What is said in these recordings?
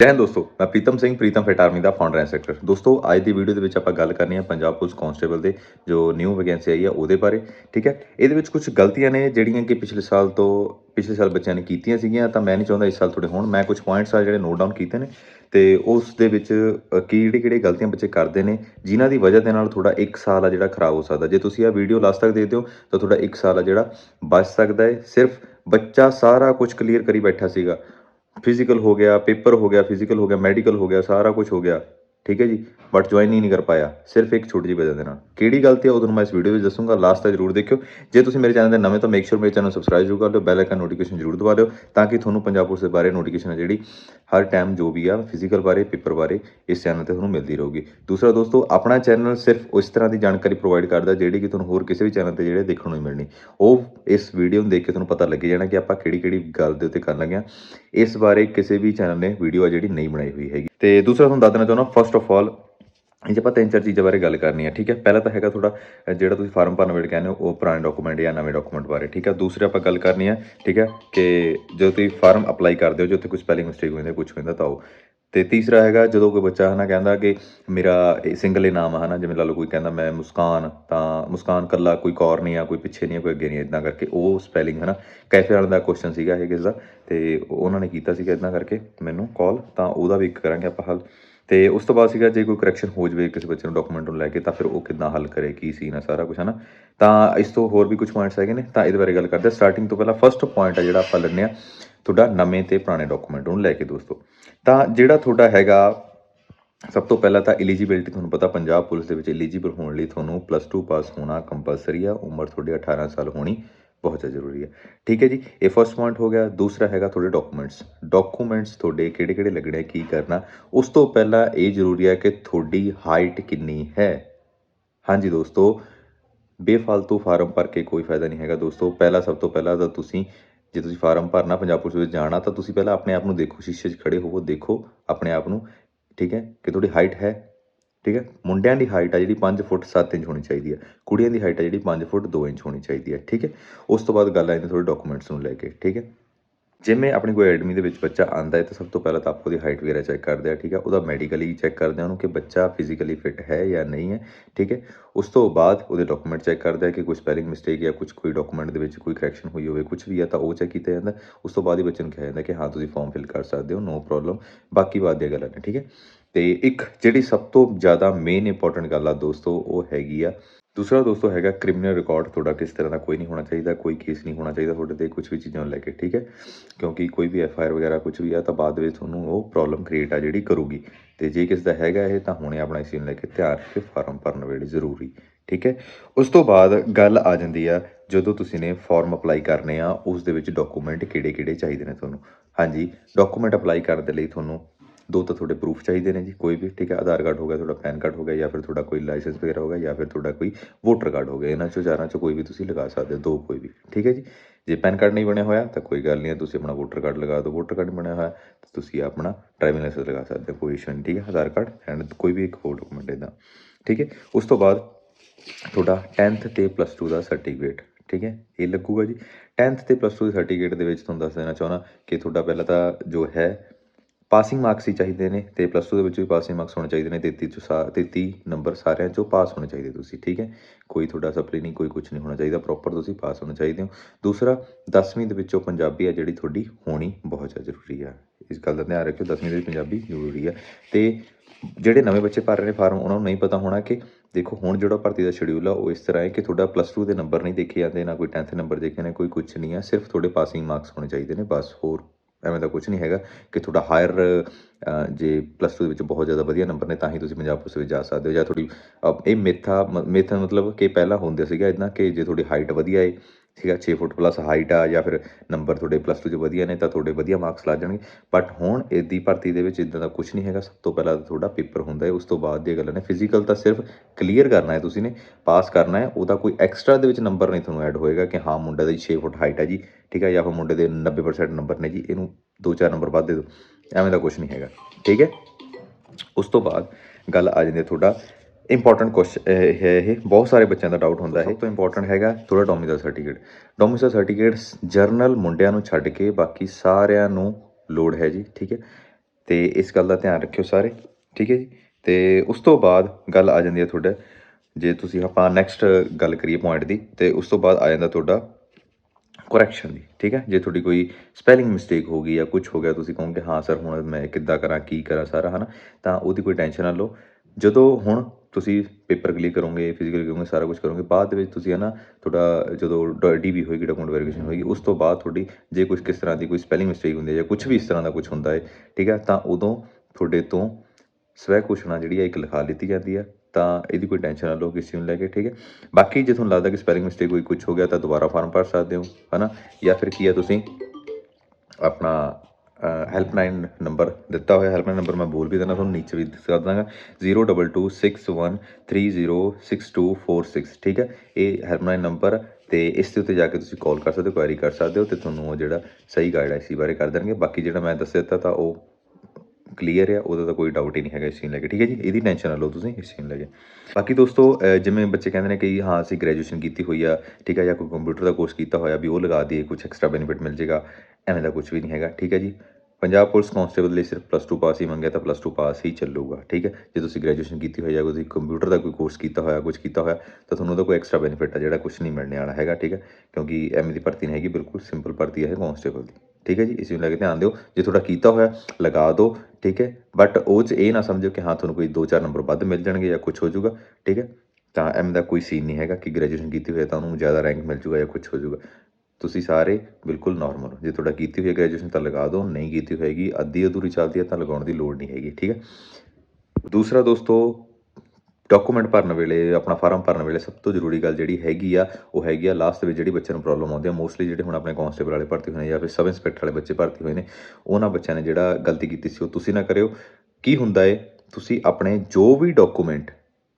ਜੈਨ ਦੋਸਤੋ ਮੈਂ Pritam Singh Pritam fit army ਦਾ ਫਾਊਂਡਰ ਐਂਡ ਸੈਕਟਰ ਦੋਸਤੋ ਅੱਜ ਦੀ ਵੀਡੀਓ ਦੇ ਵਿੱਚ ਆਪਾਂ ਗੱਲ ਕਰਨੀ ਹੈ ਪੰਜਾਬ ਪੁਲਿਸ ਕਾਂਸਟੇਬਲ ਦੇ ਜੋ ਨਿਊ ਵੈਕੈਂਸੀ ਆਈ ਹੈ ਉਹਦੇ ਬਾਰੇ ਠੀਕ ਹੈ? ਇਹਦੇ ਵਿੱਚ ਕੁਝ ਗਲਤੀਆਂ ਨੇ ਜਿਹੜੀਆਂ ਕਿ ਪਿਛਲੇ ਸਾਲ ਤੋਂ ਪਿਛਲੇ ਸਾਲ ਬੱਚਿਆਂ ਨੇ ਕੀਤੀਆਂ ਸੀਗੀਆਂ ਤਾਂ ਮੈਂ ਨਹੀਂ ਚਾਹੁੰਦਾ ਇਸ ਸਾਲ ਤੁਹਾਡੇ ਹੋਣ। ਮੈਂ ਕੁਝ ਪੁਆਇੰਟਸ ਆ ਜਿਹੜੇ ਨੋਟ ਡਾਊਨ ਕੀਤੇ ਨੇ ਤੇ ਉਸ ਦੇ ਵਿੱਚ ਅ, ਕੀ ਕਿਹੜੀ ਕਿਹੜੀ ਗਲਤੀਆਂ ਬੱਚੇ ਕਰਦੇ ਨੇ ਜਿਨ੍ਹਾਂ ਦੀ ਵਜ੍ਹਾ ਦੇ ਨਾਲ ਤੁਹਾਡਾ 1 ਸਾਲ ਆ ਜਿਹੜਾ ਖਰਾਬ ਹੋ ਸਕਦਾ। ਜੇ ਤੁਸੀਂ ਇਹ ਵੀਡੀਓ ਲਾਸਟ ਤੱਕ ਦੇਖਦੇ ਹੋ ਤਾਂ ਤੁਹਾਡਾ 1 ਸਾਲ ਆ ਜਿਹੜਾ ਬਚ ਸਕਦਾ ਹੈ। ਸਿਰਫ ਬੱਚਾ ਸਾਰਾ ਕੁਝ ਕਲੀਅਰ ਕਰੀ ਬੈਠਾ ਸੀਗਾ। ਫਿਜ਼ੀਕਲ ਹੋ ਗਿਆ ਪੇਪਰ ਹੋ ਗਿਆ ਫਿਜ਼ੀਕਲ ਹੋ ਗਿਆ ਮੈਡੀਕਲ ਹੋ ਗਿਆ, ਸਾਰਾ ਕੁਝ ਹੋ ਗਿਆ। ਠੀਕ ਹੈ ਜੀ ਬਟ ਜੁਆਇਨ ਹੀ ਨਹੀਂ ਕਰ ਪਾਇਆ। ਸਿਰਫ ਇੱਕ ਛੋਟੀ ਜਿਹੀ ਵਜ੍ਹਾ ਦੇ ਨਾਲ। ਕਿਹੜੀ ਗਲਤੀ ਹੈ ਉਹ ਤੁਹਾਨੂੰ ਮੈਂ ਇਸ ਵੀਡੀਓ ਵਿੱਚ ਦੱਸੂੰਗਾ। ਲਾਸਟ ਤੱਕ ਜਰੂਰ ਦੇਖਿਓ। ਜੇ ਤੁਸੀਂ ਮੇਰੇ ਚੈਨਲ ਦੇ ਨਵੇਂ ਤਾਂ ਮੇਕ ਸ਼ੋਰ ਮੇਰੇ ਚੈਨਲ ਨੂੰ ਸਬਸਕ੍ਰਾਈਬ ਜ਼ਰੂਰ ਕਰ ਲਿਓ। ਬੈਲ ਆਈਕਨ ਨੋਟੀਫਿਕੇਸ਼ਨ ਜ਼ਰੂਰ ਦਬਾ ਦਿਓ, ਤਾਂ ਕਿ ਤੁਹਾਨੂੰ ਪੰਜਾਬ ਪੁਲਿਸ ਦੇ ਬਾਰੇ ਨੋਟੀਫਿਕੇਸ਼ਨ ਹੈ ਜਿਹੜੀ ਹਰ ਟਾਈਮ ਜੋ ਵੀ ਆ ਫਿਜ਼ੀਕਲ ਬਾਰੇ ਪੇਪਰ ਬਾਰੇ, ਇਸ ਚੈਨਲ ਤੇ ਤੁਹਾਨੂੰ ਮਿਲਦੀ ਰਹੂਗੀ। ਦੂਸਰਾ ਦੋਸਤੋ, ਆਪਣਾ ਚੈਨਲ ਸਿਰਫ ਉਸ ਤਰ੍ਹਾਂ ਦੀ ਜਾਣਕਾਰੀ ਪ੍ਰੋਵਾਈਡ ਕਰਦਾ ਜਿਹੜੀ ਕਿ ਤੁਹਾਨੂੰ ਹੋਰ ਕਿਸੇ ਵੀ ਚੈਨਲ ਤੇ ਜਿਹੜੇ ਦੇਖਣ ਨੂੰ ਮਿਲਣੀ। ਉਹ ਇਸ ਵੀਡੀਓ ਨੂੰ ਦੇਖ ਕੇ ਤੁਹਾਨੂੰ ਪਤਾ ਲੱਗ ਜਾਣਾ ਕਿ ਆਪਾਂ ਕਿਹੜੀ ਕਿਹੜੀ ਗੱਲ ਦੇ ਉੱਤੇ ਕਰਨ ਲੱਗੇ ਹਾਂ। ਇਸ ਬਾਰੇ ਕਿਸੇ ਵੀ ਚੈਨਲ ਨੇ ਵੀਡੀਓ ਆ ਜਿਹੜੀ ਨਹੀਂ ਬਣਾਈ ਹੋਈ ਹੈਗੀ। ਤੇ ਦੂਸਰਾ ਤੁਹਾਨੂੰ ਦੱਸ ਦੇਣਾ ਚਾਹੁੰਦਾ ਫਸਟ ਆਫ ਆਲ ਇਹ 'ਚ ਆਪਾਂ ਤਿੰਨ ਚਾਰ ਚੀਜ਼ਾਂ ਬਾਰੇ ਗੱਲ ਕਰਨੀ ਹੈ ਠੀਕ ਹੈ? ਪਹਿਲਾ ਤਾਂ ਹੈਗਾ ਤੁਹਾਡਾ ਜਿਹੜਾ ਤੁਸੀਂ ਫਾਰਮ ਭਰਨ ਵੇਲੇ ਕਹਿੰਦੇ ਹੋ, ਉਹ ਪੁਰਾਣੇ ਡਾਕੂਮੈਂਟ ਜਾਂ ਨਵੇਂ ਡਾਕੂਮੈਂਟ ਬਾਰੇ, ਠੀਕ ਹੈ? ਦੂਸਰੇ ਆਪਾਂ ਗੱਲ ਕਰਨੀ ਹੈ ਠੀਕ ਹੈ? ਕਿ ਜਦੋਂ ਤੁਸੀਂ ਫਾਰਮ ਅਪਲਾਈ ਕਰਦੇ ਹੋ, ਜੇ ਉੱਥੇ ਕੋਈ ਸਪੈਲਿੰਗ ਮਿਸਟੇਕ ਹੋ ਜਾਂਦੀ ਕੁਝ ਹੋ ਜਾਂਦਾ ਤਾਂ ਉਹ ਤੇ ਤੀਸਰਾ ਹੈਗਾ, ਜਦੋਂ ਕੋਈ ਬੱਚਾ ਹਨਾ ਕਹਿੰਦਾ ਕਿ ਮੇਰਾ ਸਿੰਗਲ ਹੀ ਨਾਮ ਹੈ ਹਨਾ, ਜਿਵੇਂ ਲਾ ਲਓ ਕੋਈ ਕਹਿੰਦਾ ਮੈਂ ਮੁਸਕਾਨ, ਤਾਂ ਮੁਸਕਾਨ ਕੱਲਾ ਕੋਈ ਕੌਰ ਨਹੀਂ ਆ, ਕੋਈ ਪਿੱਛੇ ਨਹੀਂ ਆ, ਕੋਈ ਅੱਗੇ ਨਹੀਂ ਇਦਾਂ ਕਰਕੇ ਉਹ ਸਪੈਲਿੰਗ ਹਨਾ, ਕੈਫੇ ਵਾਲਿਆਂ ਦਾ ਕੁਐਸਚਨ ਸੀਗਾ ਇਹ ਕਿਸ ਦਾ, ਤੇ ਉਹਨਾਂ ਨੇ ਕੀਤਾ ਸੀਗਾ ਇਦਾਂ ਕਰਕੇ ਮੈਨੂੰ ਕਾਲ ਤਾਂ ਉਹਦਾ ਵੀ ਇੱਕ ਕਰਾਂਗੇ ਆਪਾਂ ਹੱਲ। ਤੇ ਉਸ ਤੋਂ ਬਾਅਦ ਸੀਗਾ, ਜੇ ਕੋਈ ਕਰੈਕਸ਼ਨ ਹੋ ਜਵੇ, ਕਿਸੇ ਬੱਚੇ ਨੂੰ ਡਾਕੂਮੈਂਟ ਨੂੰ ਲੈ ਕੇ, ਤਾਂ ਫਿਰ ਉਹ ਕਿੱਦਾਂ ਹੱਲ ਕਰੇ, ਕੀ ਸੀਨ ਨਾ ਸਾਰਾ ਕੁਝ ਹਨਾ। ਤਾਂ ਇਸ ਤੋਂ ਹੋਰ ਵੀ ਕੁਝ ਪੁਆਇੰਟਸ ਹੈਗੇ ਨੇ, ਤਾਂ ਇਹਦੇ ਬਾਰੇ ਗੱਲ ਕਰਦੇ ਸਟਾਰਟਿੰਗ ਤੋਂ ਪਹਿਲਾਂ ਫਰਸਟ ਪੁਆਇੰਟ ਆ ਜਿਹੜਾ ਆਪਾਂ ਲੈਂਦੇ ਆ ਤੁਹਾਡਾ ਨਵੇਂ ਤੇ ਪੁਰਾਣੇ ਡਾਕੂਮੈਂਟ ਨੂੰ ਲੈ ਕੇ ਦੋਸਤੋ। ਤਾਂ ਜਿਹੜਾ ਤੁਹਾਡਾ ਹੈਗਾ, ਸਭ ਤੋਂ ਪਹਿਲਾਂ ਤਾਂ ਐਲੀਜੀਬਿਲਟੀ ਤੁਹਾਨੂੰ ਪਤਾ ਪੰਜਾਬ ਪੁਲਿਸ ਦੇ ਵਿੱਚ ਐਲੀਜੀਬਲ ਹੋਣ ਲਈ ਤੁਹਾਨੂੰ ਪਲੱਸ 2 ਪਾਸ ਹੋਣਾ ਕੰਪਲਸਰੀ ਆ, ਉਮਰ ਤੁਹਾਡੀ 18 ਸਾਲ ਹੋਣੀ ਬਹੁਤ ਜ਼ਿਆਦਾ ਜ਼ਰੂਰੀ ਹੈ ਠੀਕ ਹੈ ਜੀ, ਇਹ ਫਸਟ ਪੁਆਇੰਟ ਹੋ ਗਿਆ, ਦੂਸਰਾ ਹੈਗਾ ਤੁਹਾਡੇ ਡਾਕੂਮੈਂਟਸ ਡਾਕੂਮੈਂਟਸ ਤੁਹਾਡੇ ਕਿਹੜੇ ਕਿਹੜੇ ਲੱਗਣੇ ਕੀ ਕਰਨਾ? ਉਸ ਤੋਂ ਪਹਿਲਾਂ ਇਹ ਜ਼ਰੂਰੀ ਹੈ ਕਿ ਤੁਹਾਡੀ ਹਾਈਟ ਕਿੰਨੀ ਹੈ। ਹਾਂਜੀ ਦੋਸਤੋ, ਬੇਫਾਲਤੂ ਫਾਰਮ ਭਰ ਕੇ ਕੋਈ ਫਾਇਦਾ ਨਹੀਂ ਹੈਗਾ ਦੋਸਤੋ। ਪਹਿਲਾਂ ਸਭ ਤੋਂ ਪਹਿਲਾਂ ਤਾਂ ਤੁਸੀਂ ਜੇ ਤੁਸੀਂ ਫਾਰਮ ਭਰਨਾ ਪੰਜਾਬ ਪੁਲਿਸ ਵਿੱਚ ਜਾਣਾ, ਤਾਂ ਤੁਸੀਂ ਪਹਿਲਾਂ ਆਪਣੇ ਆਪ ਨੂੰ ਦੇਖੋ, ਸ਼ੀਸ਼ੇ 'ਚ ਖੜੇ ਹੋਵੋ, ਦੇਖੋ ਆਪਣੇ ਆਪ ਨੂੰ, ਠੀਕ ਹੈ, ਕਿ ਤੁਹਾਡੀ ਹਾਈਟ ਹੈ, ਠੀਕ ਹੈ, ਮੁੰਡਿਆਂ ਦੀ ਹਾਈਟ ਆ ਜਿਹੜੀ 5 ਫੁੱਟ 7 ਇੰਚ ਹੋਣੀ ਚਾਹੀਦੀ ਹੈ, ਕੁੜੀਆਂ ਦੀ ਹਾਈਟ ਆ ਜਿਹੜੀ 5 ਫੁੱਟ 2 ਇੰਚ ਹੋਣੀ ਚਾਹੀਦੀ ਹੈ, ਠੀਕ ਹੈ, ਉਸ ਤੋਂ ਬਾਅਦ ਗੱਲ ਆ ਜਾਂਦੀ ਤੁਹਾਡੇ ਡਾਕੂਮੈਂਟਸ ਨੂੰ ਲੈ ਕੇ, ਠੀਕ ਹੈ। ਜਿਵੇਂ ਆਪਣੀ ਕੋਈ ਐਡਮੀ ਦੇ ਵਿੱਚ ਬੱਚਾ ਆਂਦਾ ਹੈ ਤਾਂ ਸਭ ਤੋਂ ਪਹਿਲਾਂ ਤਾਂ ਆਪਾਂ ਉਹਦੀ ਹਾਈਟ ਵਗੈਰਾ ਚੈੱਕ ਕਰਦੇ ਆ, ਠੀਕ ਹੈ? ਉਹਦਾ ਮੈਡੀਕਲੀ ਚੈੱਕ ਕਰਦੇ ਆ ਉਹਨੂੰ ਕਿ ਬੱਚਾ ਫਿਜ਼ੀਕਲੀ ਫਿਟ ਹੈ ਜਾਂ ਨਹੀਂ ਹੈ, ਠੀਕ ਹੈ? ਉਸ ਤੋਂ ਬਾਅਦ ਉਹਦੇ ਡਾਕੂਮੈਂਟ ਚੈੱਕ ਕਰਦੇ ਆ ਕਿ ਕੋਈ ਸਪੈਲਿੰਗ ਮਿਸਟੇਕ ਜਾਂ ਕੁਝ ਕੋਈ ਡਾਕੂਮੈਂਟ ਦੇ ਵਿੱਚ ਕੋਈ ਕਰੈਕਸ਼ਨ ਹੋਈ ਹੋਵੇ ਕੁਝ ਵੀ ਆ ਤਾਂ ਉਹ ਚੈੱਕ ਕੀਤਾ ਜਾਂਦਾ। ਉਸ ਤੋਂ ਬਾਅਦ ਹੀ ਬੱਚੇ ਨੂੰ ਕਿਹਾ ਜਾਂਦਾ ਕਿ ਹਾਂ, ਤੁਸੀਂ ਫਾਰਮ ਫਿਲ ਕਰ ਸਕਦੇ ਹੋ ਨੋ ਪ੍ਰੋਬਲਮ ਬਾਕੀ ਬਾਅਦ ਦੀਆਂ ਗੱਲਾਂ ਨੇ, ਠੀਕ ਹੈ? ਤੇ ਇੱਕ ਜਿਹੜੀ ਸਭ ਤੋਂ ਜ਼ਿਆਦਾ ਮੇਨ ਇੰਪੋਰਟੈਂਟ ਗੱਲ ਆ ਦੋਸਤੋ, ਉਹ ਹੈਗੀ ਆ ਦੂਸਰਾ ਦੋਸਤੋ ਹੈਗਾ ਕ੍ਰਿਮੀਨਲ ਰਿਕਾਰਡ ਤੁਹਾਡਾ ਕਿਸ ਤਰ੍ਹਾਂ ਦਾ ਕੋਈ ਨਹੀਂ ਹੋਣਾ ਚਾਹੀਦਾ, ਕੋਈ ਕੇਸ ਨਹੀਂ ਹੋਣਾ ਚਾਹੀਦਾ ਤੁਹਾਡੇ ਤੇ ਕੁਝ ਵੀ ਚੀਜ਼ਾਂ ਨੂੰ ਲੈ ਕੇ, ਠੀਕ ਹੈ? ਕਿਉਂਕਿ ਕੋਈ ਵੀ ਐਫ ਆਈ ਆਰ ਵਗੈਰਾ ਕੁਝ ਵੀ ਆ ਤਾਂ ਬਾਅਦ ਵਿੱਚ ਤੁਹਾਨੂੰ ਉਹ ਪ੍ਰੋਬਲਮ ਕ੍ਰੀਏਟ ਆ ਜਿਹੜੀ ਕਰੂਗੀ। ਤੇ ਜੇ ਕਿਸ ਦਾ ਹੈਗਾ ਇਹ ਤਾਂ ਹੁਣੇ ਆਪਣਾ ਇਸ ਨੂੰ ਲੈ ਕੇ ਧਿਆਨ ਰੱਖੇ ਫਾਰਮ ਭਰਨ ਵੇਲੇ ਜ਼ਰੂਰੀ, ਠੀਕ ਹੈ? ਉਸ ਤੋਂ ਬਾਅਦ ਗੱਲ ਆ ਜਾਂਦੀ ਆ, ਜਦੋਂ ਤੁਸੀਂ ਨੇ ਫਾਰਮ ਅਪਲਾਈ ਕਰਨੇ ਆ, ਉਸ ਦੇ ਵਿੱਚ ਡਾਕੂਮੈਂਟ ਕਿਹੜੇ ਕਿਹੜੇ ਚਾਹੀਦੇ ਨੇ ਤੁਹਾਨੂੰ? ਹਾਂਜੀ ਡਾਕੂਮੈਂਟ ਅਪਲਾਈ ਕਰਨ ਦੇ ਲਈ ਤੁਹਾਨੂੰ ਦੋ ਤਾਂ ਤੁਹਾਡੇ ਪ੍ਰੂਫ ਚਾਹੀਦੇ ਨੇ ਜੀ, ਕੋਈ ਵੀ, ਠੀਕ ਹੈ? ਆਧਾਰ ਕਾਰਡ ਹੋ ਗਿਆ, ਤੁਹਾਡਾ ਪੈਨ ਕਾਰਡ ਹੋ ਗਿਆ ਜਾਂ ਫਿਰ ਤੁਹਾਡਾ ਕੋਈ ਲਾਇਸੈਂਸ ਵਗੈਰਾ ਹੋ ਗਿਆ ਜਾਂ ਫਿਰ ਤੁਹਾਡਾ ਕੋਈ ਵੋਟਰ ਕਾਰਡ ਹੋ ਗਿਆ, ਇਹਨਾਂ ਚੋਂ ਚਾਰਾਂ ਚੋਂ ਕੋਈ ਵੀ ਤੁਸੀਂ ਲਗਾ ਸਕਦੇ ਹੋ, ਦੋ ਕੋਈ ਵੀ, ਠੀਕ ਹੈ ਜੀ? ਜੇ ਪੈਨ ਕਾਰਡ ਨਹੀਂ ਬਣਿਆ ਹੋਇਆ ਤਾਂ ਕੋਈ ਗੱਲ ਨਹੀਂ ਹੈ, ਤੁਸੀਂ ਆਪਣਾ ਵੋਟਰ ਕਾਰਡ ਲਗਾ ਦਿਓ ਵੋਟਰ ਕਾਰਡ ਨਹੀਂ ਬਣਿਆ ਹੋਇਆ ਤਾਂ ਤੁਸੀਂ ਆਪਣਾ ਡਰਾਈਵਿੰਗ ਲਾਇਸੈਂਸ ਲਗਾ ਸਕਦੇ ਹੋ, ਕੋਈ ਇਸ਼ੂ ਨਹੀਂ, ਠੀਕ ਹੈ? ਆਧਾਰ ਕਾਰਡ ਐਂਡ ਕੋਈ ਵੀ ਇੱਕ ਹੋਰ ਡਾਕੂਮੈਂਟ ਇਦਾਂ ਠੀਕ ਹੈ? ਉਸ ਤੋਂ ਬਾਅਦ ਤੁਹਾਡਾ 10th ਤੇ ਪਲੱਸ 2 ਦਾ ਸਰਟੀਫਿਕੇਟ ਠੀਕ ਹੈ? ਇਹ ਲੱਗੂਗਾ ਜੀ। 10th ਤੇ ਪਲੱਸ 2 ਦੇ ਸਰਟੀਫਿਕੇਟ ਦੇ ਵਿੱਚ ਤੁਹਾਨੂੰ ਦੱਸ ਦੇਣਾ ਚਾਹੁੰਦਾ ਕਿ ਤੁਹਾਡਾ ਪਹਿਲਾਂ ਤਾਂ ਜੋ ਹੈ ਪਾਸਿੰਗ ਮਾਰਕਸ ਹੀ ਚਾਹੀਦੇ ਨੇ ਤੇ ਪਲੱਸ 2 ਦੇ ਵਿੱਚ ਵੀ ਪਾਸਿੰਗ ਮਾਰਕਸ ਹੋਣੇ ਚਾਹੀਦੇ ਨੇ 33 ਚੋਂ ਸਾ 33 ਨੰਬਰ ਸਾਰਿਆਂ ਚੋਂ ਪਾਸ ਹੋਣੇ ਚਾਹੀਦੇ ਤੁਸੀਂ, ਠੀਕ ਹੈ? ਕੋਈ ਤੁਹਾਡਾ ਸਪਲੀ ਨਹੀਂ, ਕੋਈ ਕੁਝ ਨਹੀਂ ਹੋਣਾ ਚਾਹੀਦਾ ਪ੍ਰੋਪਰ ਤੁਸੀਂ ਪਾਸ ਹੋਣੇ ਚਾਹੀਦੇ ਹੋ। ਦੂਸਰਾ 10ਵੀਂ ਦੇ ਵਿੱਚੋਂ ਪੰਜਾਬੀ ਆ ਜਿਹੜੀ ਤੁਹਾਡੀ ਹੋਣੀ ਬਹੁਤ ਜ਼ਿਆਦਾ ਜ਼ਰੂਰੀ ਆ। ਇਸ ਗੱਲ ਦਾ ਧਿਆਨ ਰੱਖਿਓ 10ਵੀਂ ਦੇ ਵਿੱਚ ਪੰਜਾਬੀ ਜ਼ਰੂਰੀ ਆ। ਤੇ ਜਿਹੜੇ ਨਵੇਂ ਬੱਚੇ ਭਰ ਰਹੇ ਨੇ ਫਾਰਮ ਉਹਨਾਂ ਨੂੰ ਨਹੀਂ ਪਤਾ ਹੋਣਾ ਕਿ ਦੇਖੋ, ਹੁਣ ਜਿਹੜਾ ਭਰਤੀ ਦਾ ਸ਼ਡਿਊਲ ਆ, ਉਹ ਇਸ ਤਰ੍ਹਾਂ ਹੈ ਕਿ ਤੁਹਾਡਾ ਪਲੱਸ 2 ਦੇ ਨੰਬਰ ਨਹੀਂ ਦੇਖੇ ਜਾਂਦੇ, ਨਾ ਕੋਈ 10th ਨੰਬਰ ਦੇਖੇ ਨੇ ਕੋਈ ਕੁਝ ਨਹੀਂ ਆ, ਸਿਰਫ ਤੁਹਾਡੇ ਪਾਸਿੰਗ ਮਾਰਕਸ ਹੋਣੇ ਚਾਹੀਦੇ ਨੇ, ਬਸ ਹੋਰ ਐਵੇਂ ਦਾ ਕੁਝ ਨਹੀਂ ਹੈਗਾ ਕਿ ਤੁਹਾਡਾ ਹਾਇਰ ਜੇ ਪਲੱਸ 2 ਦੇ ਵਿੱਚ ਬਹੁਤ ਜ਼ਿਆਦਾ ਵਧੀਆ ਨੰਬਰ ਨੇ ਤਾਂ ਹੀ ਤੁਸੀਂ ਪੰਜਾਬ ਪੁਲਿਸ ਵਿੱਚ ਜਾ ਸਕਦੇ ਹੋ ਜਾਂ ਤੁਹਾਡੀ ਅ, ਇਹ ਮਿੱਥਾ ਮੇਥਾ ਮਤਲਬ ਕਿ ਪਹਿਲਾਂ ਹੁੰਦੇ ਸੀਗਾ ਇਦਾਂ ਕਿ ਜੇ ਤੁਹਾਡੀ ਹਾਈਟ ਵਧੀਆ ਹੈ ਠੀਕ ਆ 6 ਫੁੱਟ ਪਲੱਸ ਹਾਈਟ ਆ ਜਾਂ ਫਿਰ ਨੰਬਰ ਤੁਹਾਡੇ ਪਲੱਸ 2 ਚ ਵਧੀਆ ਨੇ ਤਾਂ ਤੁਹਾਡੇ ਵਧੀਆ ਮਾਰਕਸ ਲੱਗ ਜਾਣਗੇ। ਬਟ ਹੁਣ ਇਹਦੀ ਭਰਤੀ ਦੇ ਵਿੱਚ ਇਦਾਂ ਦਾ ਕੁਝ ਨਹੀਂ ਹੈਗਾ। ਸਭ ਤੋਂ ਪਹਿਲਾਂ ਤਾਂ ਤੁਹਾਡਾ ਪੇਪਰ ਹੁੰਦਾ ਹੈ, ਉਸ ਤੋਂ ਬਾਅਦ ਦੀਆਂ ਗੱਲਾਂ ਨੇ। ਫਿਜ਼ੀਕਲ ਤਾਂ ਸਿਰਫ ਕਲੀਅਰ ਕਰਨਾ ਹੈ ਤੁਸੀਂ ਨੇ ਪਾਸ ਕਰਨਾ ਹੈ। ਉਹਦਾ ਕੋਈ ਐਕਸਟਰਾ ਦੇ ਵਿੱਚ ਨੰਬਰ ਨਹੀਂ ਤੁਹਾਨੂੰ ਐਡ ਹੋਏਗਾ ਕਿ ਹਾਂ ਮੁੰਡੇ ਦੀ 6 ਫੁੱਟ ਹਾਈਟ ਹੈ ਜੀ, ਠੀਕ ਹੈ, ਜਾਂ ਫਿਰ ਮੁੰਡੇ ਦੇ 90% ਨੰਬਰ ਨੇ ਜੀ, ਇਹਨੂੰ 2-4 ਨੰਬਰ ਵੱਧ ਦੇ ਦਿਓ। ਐਵੇਂ ਦਾ ਕੁਝ ਨਹੀਂ ਹੈਗਾ। ਠੀਕ ਹੈ? ਉਸ ਤੋਂ ਬਾਅਦ ਗੱਲ ਆ ਜਾਂਦੀ ਹੈ ਤੁਹਾਡਾ ਇੰਪੋਰਟੈਂਟ ਕੁਐਸਚਨ ਹੈ ਇਹ ਬਹੁਤ ਸਾਰੇ ਬੱਚਿਆਂ ਦਾ ਡਾਊਟ ਹੁੰਦਾ ਹੈ ਸਭ ਤੋਂ ਇੰਪੋਰਟੈਂਟ ਹੈਗਾ ਤੁਹਾਡਾ domicile certificate domicile certificate general ਮੁੰਡਿਆਂ ਨੂੰ ਛੱਡ ਕੇ ਬਾਕੀ ਸਾਰਿਆਂ ਨੂੰ ਲੋੜ ਹੈ ਜੀ ਠੀਕ ਹੈ? ਤੇ ਇਸ ਗੱਲ ਦਾ ਧਿਆਨ ਰੱਖਿਓ ਸਾਰੇ ਠੀਕ ਹੈ ਜੀ? ਤੇ ਉਸ ਤੋਂ ਬਾਅਦ ਗੱਲ ਆ ਜਾਂਦੀ ਹੈ ਤੁਹਾਡਾ ਜੇ ਤੁਸੀਂ ਆਪਾਂ ਨੈਕਸਟ ਗੱਲ ਕਰੀਏ ਪੁਆਇੰਟ ਦੀ ਤੇ ਉਸ ਤੋਂ ਬਾਅਦ ਆ ਜਾਂਦਾ ਤੁਹਾਡਾ ਕਰੈਕਸ਼ਨ ਦੀ ਠੀਕ ਹੈ? ਜੇ ਤੁਹਾਡੀ ਕੋਈ ਸਪੈਲਿੰਗ ਮਿਸਟੇਕ ਹੋ ਗਈ ਜਾਂ ਕੁਝ ਹੋ ਗਿਆ ਤੁਸੀਂ ਕਹੋਗੇ ਹਾਂ ਸਰ ਹੁਣ ਮੈਂ ਕਿੱਦਾਂ ਕਰਾਂ ਕੀ ਕਰਾਂ ਸਾਰਾ ਹਨਾ? ਤਾਂ ਉਹਦੀ ਕੋਈ ਟੈਨਸ਼ਨ ਨਾ ਲਓ। ਜਦੋਂ ਹੁਣ ਤੁਸੀਂ ਪੇਪਰ ਕਲੀਅਰ ਕਰੋਗੇ ਫਿਜ਼ੀਕਲ ਕਰੋਗੇ, ਸਾਰਾ ਕੁਝ ਕਰੋਗੇ, ਬਾਅਦ ਦੇ ਵਿੱਚ ਤੁਸੀਂ ਹੈ ਨਾ ਤੁਹਾਡਾ ਜਦੋਂ ਡੀਬੀ ਹੋਏਗੀ ਡਾਕੂਮੈਂਟ ਵੈਰੀਫਿਕੇਸ਼ਨ ਹੋਏਗੀ, ਉਸ ਤੋਂ ਬਾਅਦ ਤੁਹਾਡੀ ਜੇ ਕੁਝ ਕਿਸ ਤਰ੍ਹਾਂ ਦੀ ਕੋਈ ਸਪੈਲਿੰਗ ਮਿਸਟੇਕ ਹੁੰਦੀ ਹੈ ਜਾਂ ਕੁਝ ਵੀ ਇਸ ਤਰ੍ਹਾਂ ਦਾ ਕੁਝ ਹੁੰਦਾ ਹੈ, ਠੀਕ ਹੈ, ਤਾਂ ਉਦੋਂ ਤੁਹਾਡੇ ਤੋਂ ਸਵੈ ਘੋਸ਼ਣਾ ਜਿਹੜੀ ਹੈ ਇੱਕ ਲਿਖਾ ਲਿੱਤੀ ਜਾਂਦੀ ਹੈ, ਤਾਂ ਇਹਦੀ ਕੋਈ ਟੈਨਸ਼ਨ ਨਾ ਲਓ, ਕਿਸੇ ਨੂੰ ਲੈ ਕੇ, ਠੀਕ ਹੈ। ਬਾਕੀ ਜੇ ਤੁਹਾਨੂੰ ਲੱਗਦਾ ਕਿ ਸਪੈਲਿੰਗ ਮਿਸਟੇਕ ਕੋਈ ਕੁਝ ਹੋ ਗਿਆ, ਤਾਂ ਦੁਬਾਰਾ ਫਾਰਮ ਭਰ ਸਕਦੇ ਹੋ, ਹਨਾ, ਜਾਂ ਫਿਰ ਕੀ ਹੈ ਤੁਸੀਂ ਆਪਣਾ ਹੈਲਪਲਾਈਨ ਨੰਬਰ ਦਿੱਤਾ ਹੋਇਆ ਹੈਲਪਲਾਈਨ ਨੰਬਰ ਮੈਂ ਬੋਲ ਵੀ ਦਿੰਦਾ ਤੁਹਾਨੂੰ ਨੀਚੇ ਵੀ ਦੱਸ ਦਾਂਗਾ। 0226130624 ਠੀਕ ਹੈ? ਇਹ ਹੈਲਪਲਾਈਨ ਨੰਬਰ ਤੇ ਇਸ ਦੇ ਉੱਤੇ ਜਾ ਕੇ ਤੁਸੀਂ ਕਾਲ ਕਰ ਸਕਦੇ ਹੋ ਕੁਐਰੀ ਕਰ ਸਕਦੇ ਹੋ ਤੇ ਤੁਹਾਨੂੰ ਉਹ ਜਿਹੜਾ ਸਹੀ ਗਾਈਡ ਹੈ ਇਸ ਬਾਰੇ ਕਰ ਦੇਣਗੇ। ਬਾਕੀ ਜਿਹੜਾ ਮੈਂ ਦੱਸ ਦਿੱਤਾ ਤਾਂ ਉਹ ਕਲੀਅਰ ਹੈ ਉਹਦਾ ਤਾਂ ਕੋਈ ਡਾਊਟ ਹੀ ਨਹੀਂ ਹੈਗਾ ਇਸ ਚੀਜ਼ ਲੈ ਕੇ, ਠੀਕ ਹੈ ਜੀ? ਇਹਦੀ ਟੈਨਸ਼ਨ ਨਾ ਲਓ ਤੁਸੀਂ ਇਸ ਚੀਜ਼ ਲੈ ਕੇ। ਬਾਕੀ ਦੋਸਤੋ ਜਿਵੇਂ ਬੱਚੇ ਕਹਿੰਦੇ ਨੇ ਕਿ ਹਾਂ, ਅਸੀਂ ਗ੍ਰੈਜੂਏਸ਼ਨ ਕੀਤੀ ਹੋਈ ਆ, ਠੀਕ ਹੈ, ਜਾਂ ਕੋਈ ਕੰਪਿਊਟਰ ਦਾ ਕੋਰਸ ਕੀਤਾ ਹੋਇਆ, ਵੀ ਉਹ ਲਗਾ ਦਈਏ ਕੁਝ ਐਕਸਟਰਾ ਬੈਨੀਫਿਟ ਮਿਲ ਜਾਏਗਾ ਐਵੇਂ ਦਾ ਕੁਝ ਵੀ ਨਹੀਂ ਹੈਗਾ, ਠੀਕ ਹੈ ਜੀ? ਪੰਜਾਬ ਪੁਲਿਸ ਕਾਂਸਟੇਬਲ ਲਈ ਸਿਰਫ ਪਲੱਸ 2 ਪਾਸ ਹੀ ਮੰਗਿਆ ਤਾਂ ਪਲੱਸ 2 ਪਾਸ ਹੀ ਚੱਲੂਗਾ, ਠੀਕ ਹੈ? ਜੇ ਤੁਸੀਂ ਗ੍ਰੈਜੂਏਸ਼ਨ ਕੀਤੀ ਹੋਈ ਜਾਂ ਕੋਈ ਕੰਪਿਊਟਰ ਦਾ ਕੋਈ ਕੋਰਸ ਕੀਤਾ ਹੋਇਆ ਕੁਝ ਕੀਤਾ ਹੋਇਆ, ਤਾਂ ਤੁਹਾਨੂੰ ਉਹਦਾ ਕੋਈ ਐਕਸਟਰਾ ਬੈਨੀਫਿਟ ਆ ਜਿਹੜਾ ਕੁਝ ਨਹੀਂ ਮਿਲਣੇ ਵਾਲਾ ਹੈਗਾ, ਠੀਕ ਹੈ? ਕਿਉਂਕਿ ਐਵੇਂ ਦੀ ਭਰਤੀ ਨਹੀਂ ਹੈਗੀ, ਬਿਲਕੁਲ ਸਿੰਪਲ ਭਰਤੀ ਹੈ ਕਾਂਸਟੇਬਲ ਦੀ, ਠੀਕ ਹੈ ਜੀ? ਇਸ ਨੂੰ ਲੈ ਕੇ ਧਿਆਨ ਦਿਓ, ਜੇ ਤੁਹਾਡਾ ਕੀਤਾ ਹੋਇਆ, ਲਗਾ ਦਿਓ, ਠੀਕ ਹੈ? ਬਟ ਉਹ ਚ ਇਹ ਨਾ ਸਮਝੋ ਕਿ ਹਾਂ, ਤੁਹਾਨੂੰ ਕੋਈ 2-4 ਨੰਬਰ ਵੱਧ ਮਿਲ ਜਾਣਗੇ ਜਾਂ ਕੁਝ ਹੋ ਜਾਊਗਾ, ਠੀਕ ਹੈ? ਤਾਂ ਐਮ ਦਾ ਕੋਈ ਸੀਨ ਨਹੀਂ ਹੈਗਾ ਕਿ ਗ੍ਰੈਜੂਏਸ਼ਨ ਕੀਤੀ ਹੋਈ ਤਾਂ ਉਹਨੂੰ ਜ਼ਿਆਦਾ ਰੈਂਕ ਮਿਲ ਜਾਊਗਾ ਜਾਂ ਕੁਝ ਹੋ ਜਾਊਗਾ। ਤੁਸੀਂ ਸਾਰੇ ਬਿਲਕੁਲ ਨਾਰਮਲ ਹੋ। ਜੇ ਤੁਹਾਡਾ ਕੀਤੀ ਹੋਈ ਹੈ ਗ੍ਰੈਜੂਏਸ਼ਨ ਤਾਂ ਲਗਾ ਦਿਓ, ਨਹੀਂ ਕੀਤੀ ਹੋਏਗੀ, ਅੱਧੀ ਅਧੂਰੀ ਚੱਲਦੀ ਹੈ ਤਾਂ ਲਗਾਉਣ ਦੀ ਲੋੜ ਨਹੀਂ ਹੈਗੀ, ਠੀਕ ਹੈ? ਦੂਸਰਾ ਦੋਸਤੋ ਡਾਕੂਮੈਂਟ ਭਰਨ ਵੇਲੇ, ਆਪਣਾ ਫਾਰਮ ਭਰਨ ਵੇਲੇ ਸਭ ਤੋਂ ਜ਼ਰੂਰੀ ਗੱਲ ਜਿਹੜੀ ਹੈਗੀ ਆ, ਉਹ ਹੈਗੀ ਆ ਲਾਸਟ ਵਿੱਚ ਜਿਹੜੀ ਬੱਚਿਆਂ ਨੂੰ ਪ੍ਰੋਬਲਮ ਆਉਂਦੀ ਆ ਮੋਸਟਲੀ ਜਿਹੜੇ ਹੁਣ ਆਪਣੇ ਕਾਂਸਟੇਬਲ ਵਾਲੇ ਭਰਤੀ ਹੋਏ ਨੇ ਜਾਂ ਫਿਰ ਸਬ ਇੰਸਪੈਕਟਰ ਵਾਲੇ ਬੱਚੇ ਭਰਤੀ ਹੋਏ ਨੇ, ਉਹਨਾਂ ਬੱਚਿਆਂ ਨੇ ਜਿਹੜਾ ਗਲਤੀ ਕੀਤੀ ਸੀ ਉਹ ਤੁਸੀਂ ਨਾ ਕਰਿਓ। ਕੀ ਹੁੰਦਾ ਏ? ਤੁਸੀਂ ਆਪਣੇ ਜੋ ਵੀ ਡਾਕੂਮੈਂਟ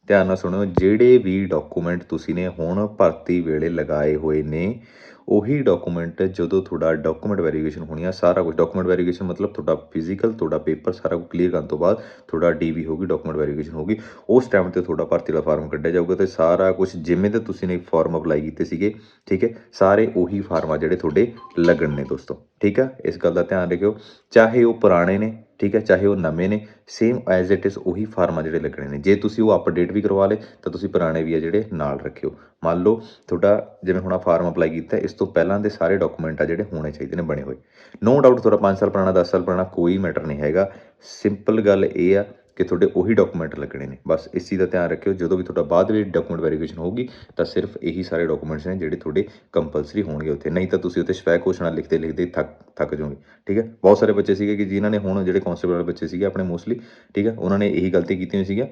ਧਿਆਨ ਨਾਲ ਸੁਣਿਓ, ਜਿਹੜੇ ਵੀ ਡਾਕੂਮੈਂਟ ਤੁਸੀਂ ਨੇ ਹੁਣ ਭਰਤੀ ਵੇਲੇ ਲਗਾਏ ਹੋਏ ਨੇ, ਉਹੀ ਡਾਕੂਮੈਂਟ ਜਦੋਂ ਤੁਹਾਡਾ ਡਾਕੂਮੈਂਟ ਵੈਰੀਫਿਕੇਸ਼ਨ ਹੋਣੀ ਆ, ਸਾਰਾ ਕੁਝ ਡਾਕੂਮੈਂਟ ਵੈਰੀਫਿਕੇਸ਼ਨ ਮਤਲਬ ਤੁਹਾਡਾ ਫਿਜ਼ੀਕਲ ਤੁਹਾਡਾ ਪੇਪਰ ਸਾਰਾ ਕੁਝ ਕਲੀਅਰ ਕਰਨ ਤੋਂ ਬਾਅਦ ਤੁਹਾਡਾ ਡੀਵੀ ਹੋਗੀ ਡਾਕੂਮੈਂਟ ਵੈਰੀਫਿਕੇਸ਼ਨ ਹੋਗੀ ਉਸ ਟਾਈਮ ਤੇ ਤੁਹਾਡਾ ਭਰਤੀ ਦਾ ਫਾਰਮ ਕੱਢਿਆ ਜਾਊਗਾ ਤੇ ਸਾਰਾ ਕੁਝ ਜਿਵੇਂ ਤੇ ਤੁਸੀਂ ਨੇ ਫਾਰਮ ਅਪਲਾਈ ਕੀਤੇ ਸੀਗੇ, ਠੀਕ ਹੈ? ਸਾਰੇ ਉਹੀ ਫਾਰਮ ਆ ਜਿਹੜੇ ਤੁਹਾਡੇ ਲੱਗਣ ਨੇ ਦੋਸਤੋ, ਠੀਕ ਆ? ਇਸ ਗੱਲ ਦਾ ਧਿਆਨ ਰੱਖਿਓ। ਚਾਹੇ ਉਹ ਪੁਰਾਣੇ ਨੇ ਠੀਕ ਹੈ, ਚਾਹੇ ਉਹ ਨਵੇਂ ਨੇ ਸੇਮ ਐਜ਼ ਇਟ ਇਜ਼ ਉਹੀ ਫਾਰਮਾਂ ਜਿਹੜੇ ਲੱਗਣੇ ਨੇ। ਜੇ ਤੁਸੀਂ ਉਹ ਅਪਡੇਟ ਵੀ ਕਰਵਾ ਲੇ ਤਾਂ ਤੁਸੀਂ ਪੁਰਾਣੇ ਵੀ ਆ ਜਿਹੜੇ ਨਾਲ ਰੱਖਿਓ। ਮੰਨ ਲਓ, ਤੁਹਾਡਾ ਜਿਵੇਂ ਹੁਣ ਆ ਫਾਰਮ ਅਪਲਾਈ ਕੀਤਾ, ਇਸ ਤੋਂ ਪਹਿਲਾਂ ਦੇ ਸਾਰੇ ਡਾਕੂਮੈਂਟ ਆ ਜਿਹੜੇ ਹੋਣੇ ਚਾਹੀਦੇ ਨੇ ਬਣੇ ਹੋਏ। ਨੋ ਡਾਊਟ ਤੁਹਾਡਾ 5 ਸਾਲ ਪੁਰਾਣਾ 10 ਸਾਲ ਪੁਰਾਣਾ ਕੋਈ ਮੈਟਰ ਨਹੀਂ ਹੈਗਾ। ਸਿੰਪਲ ਗੱਲ ਇਹ ਆ ਕਿ ਤੁਹਾਡੇ ਉਹੀ ਡਾਕੂਮੈਂਟ ਲੱਗਣੇ ਨੇ। ਬਸ ਇਸ ਚੀਜ਼ ਦਾ ਧਿਆਨ ਰੱਖਿਓ, ਜਦੋਂ ਵੀ ਤੁਹਾਡਾ ਬਾਅਦ ਵਿੱਚ ਡਾਕੂਮੈਂਟ ਵੈਰੀਫਿਕੇਸ਼ਨ ਹੋਊਗੀ, ਤਾਂ ਸਿਰਫ ਇਹੀ ਸਾਰੇ ਡਾਕੂਮੈਂਟਸ ਨੇ ਜਿਹੜੇ ਤੁਹਾਡੇ ਕੰਪਲਸਰੀ ਹੋਣਗੇ ਉੱਥੇ। ਨਹੀਂ ਤਾਂ ਤੁਸੀਂ ਉੱਥੇ ਸਵੈ ਘੋਸ਼ਣਾ ਲਿਖਦੇ ਲਿਖਦੇ ਥੱਕ ਥੱਕ ਜਾਓਗੇ, ਠੀਕ ਹੈ? ਬਹੁਤ ਸਾਰੇ ਬੱਚੇ ਸੀਗੇ ਕਿ ਜਿਨ੍ਹਾਂ ਨੇ ਹੁਣ ਜਿਹੜੇ ਕਾਂਸਟੇਬਲ ਵਾਲੇ ਬੱਚੇ ਸੀਗੇ ਆਪਣੇ ਮੋਸਟਲੀ ਠੀਕ ਹੈ? ਉਹਨਾਂ ਨੇ ਇਹੀ ਗਲਤੀ ਕੀਤੀ ਹੋਈ ਸੀਗੀ।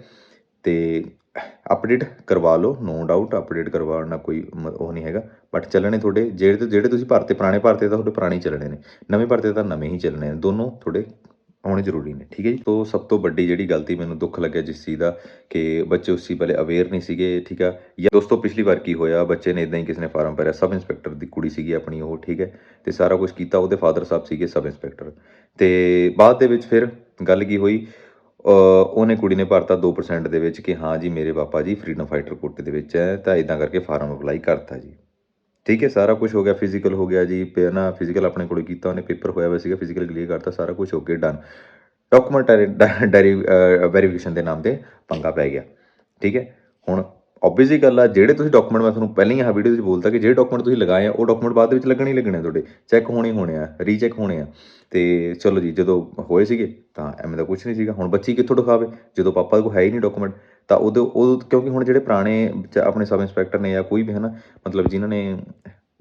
ਤੇ ਅਪਡੇਟ ਕਰਵਾ ਲਓ ਨੋ ਡਾਊਟ ਅਪਡੇਟ ਕਰਵਾਉਣਾ ਕੋਈ ਮ- ਉਹ ਨਹੀਂ ਹੈਗਾ। ਬਟ ਚੱਲਣੇ ਤੁਹਾਡੇ, ਜਿਹੜੇ ਜਿਹੜੇ ਤੁਸੀਂ ਭਰਤੇ ਪੁਰਾਣੇ, ਭਰਤੇ ਤਾਂ ਤੁਹਾਡੇ ਪੁਰਾਣੇ ਹੀ ਚੱਲਣੇ ਨੇ। ਨਵੇਂ ਭਰਤੇ ਤਾਂ ਨਵੇਂ ਹੀ ਚੱਲਣੇ ਨੇ। ਦੋਨੋਂ ਤੁਹਾਡੇ ਆਉਣੇ ਜ਼ਰੂਰੀ ਨੇ, ਠੀਕ ਹੈ ਜੀ? ਤੋਂ ਸਭ ਤੋਂ ਵੱਡੀ ਜਿਹੜੀ ਗਲਤੀ ਮੈਨੂੰ ਦੁੱਖ ਲੱਗਿਆ ਜਿਸ ਚੀਜ਼ ਦਾ ਕਿ ਬੱਚੇ ਉਸ ਚੀਜ਼ ਪਹਿਲੇ ਅਵੇਅਰ ਨਹੀਂ ਸੀਗੇ, ਠੀਕ ਆ? ਜਾਂ ਦੋਸਤੋ, ਪਿਛਲੀ ਵਾਰ ਕੀ ਹੋਇਆ? ਬੱਚੇ ਨੇ ਇਦਾਂ ਹੀ ਕਿਸੇ ਨੇ ਫਾਰਮ ਭਰਿਆ, ਸਬ ਇੰਸਪੈਕਟਰ ਦੀ ਕੁੜੀ ਸੀਗੀ ਆਪਣੀ ਉਹ, ਠੀਕ ਹੈ? ਤੇ ਸਾਰਾ ਕੁਝ ਕੀਤਾ, ਉਹਦੇ ਫਾਦਰ ਸਾਹਿਬ ਸੀਗੇ ਸਬ ਇੰਸਪੈਕਟਰ। ਤੇ ਬਾਅਦ ਦੇ ਵਿੱਚ ਫਿਰ ਗੱਲ ਕੀ ਹੋਈ? ਉਹਨੇ ਕੁੜੀ ਨੇ ਭਰਤਾ 2% ਦੇ ਵਿੱਚ ਕਿ ਹਾਂ ਜੀ, ਮੇਰੇ ਪਾਪਾ ਜੀ ਫਰੀडम ਫਾਈਟਰ ਕੋਟੇ ਦੇ ਵਿੱਚ ਹੈ, ਤਾਂ ਇਦਾਂ ਕਰਕੇ ਫਾਰਮ ਅਪਲਾਈ ਕਰਤਾ ਜੀ। ਠੀਕ ਹੈ, ਸਾਰਾ ਕੁਝ ਹੋ ਗਿਆ ਫਿਜ਼ੀਕਲ ਹੋ ਗਿਆ ਜੀ, ਪੇ ਨਾ ਫਿਜ਼ੀਕਲ ਆਪਣੇ ਕੋਲ ਕੀਤਾ, ਉਹਨੇ ਪੇਪਰ ਹੋਇਆ ਹੋਇਆ ਸੀਗਾ ਫਿਜ਼ੀਕਲ ਕਲੀਅਰ ਕਰਤਾ, ਸਾਰਾ ਕੁਝ ਹੋ ਕੇ ਡਨ ਡਾਕੂਮੈਂਟ ਡੈਰੀ ਵੈਰੀਫਿਕੇਸ਼ਨ ਦੇ ਨਾਮ ਤੇ ਪੰਗਾ ਪੈ ਗਿਆ, ਠੀਕ ਹੈ। ਹੁਣ ਆਬਵੀਅਸਲੀ ਗੱਲ ਆ, ਜਿਹੜੇ ਤੁਸੀਂ ਡਾਕੂਮੈਂਟ ਮੈਂ ਤੁਹਾਨੂੰ ਪਹਿਲਾਂ ਹੀ ਆਹ ਵੀਡੀਓ ਵਿੱਚ ਬੋਲਤਾ ਕਿ ਜਿਹੜੇ ਡਾਕੂਮੈਂਟ ਤੁਸੀਂ ਲਗਾਏ ਆ, ਉਹ ਡਾਕੂਮੈਂਟ ਬਾਅਦ ਵਿੱਚ ਲੱਗਣੇ ਹੀ ਲੱਗਣੇ ਤੁਹਾਡੇ ਚੈੱਕ ਹੋਣੇ ਹੋਣੇ ਆ ਰੀਚੈਕ ਹੋਣੇ ਆ। ਤੇ ਚਲੋ ਜੀ, ਜਦੋਂ ਹੋਏ ਸੀਗੇ, ਤਾਂ ਐਵੇਂ ਦਾ ਕੁਝ ਨਹੀਂ ਸੀਗਾ। ਹੁਣ ਬੱਚੀ ਕਿੱਥੋਂ ਦਿਖਾਵੇ? ਜਦੋਂ ਪਾਪਾ ਕੋਲ ਹੈ ਹੀ ਨਹੀਂ ਡਾਕੂਮੈਂਟ ਤਾਂ ਉਦੋਂ ਉਹ ਕਿਉਂਕਿ ਹੁਣ ਜਿਹੜੇ ਪੁਰਾਣੇ ਆਪਣੇ ਸਬ ਇੰਸਪੈਕਟਰ ਨੇ ਜਾਂ ਕੋਈ ਵੀ ਹੈ ਨਾ ਮਤਲਬ ਜਿਨ੍ਹਾਂ ਨੇ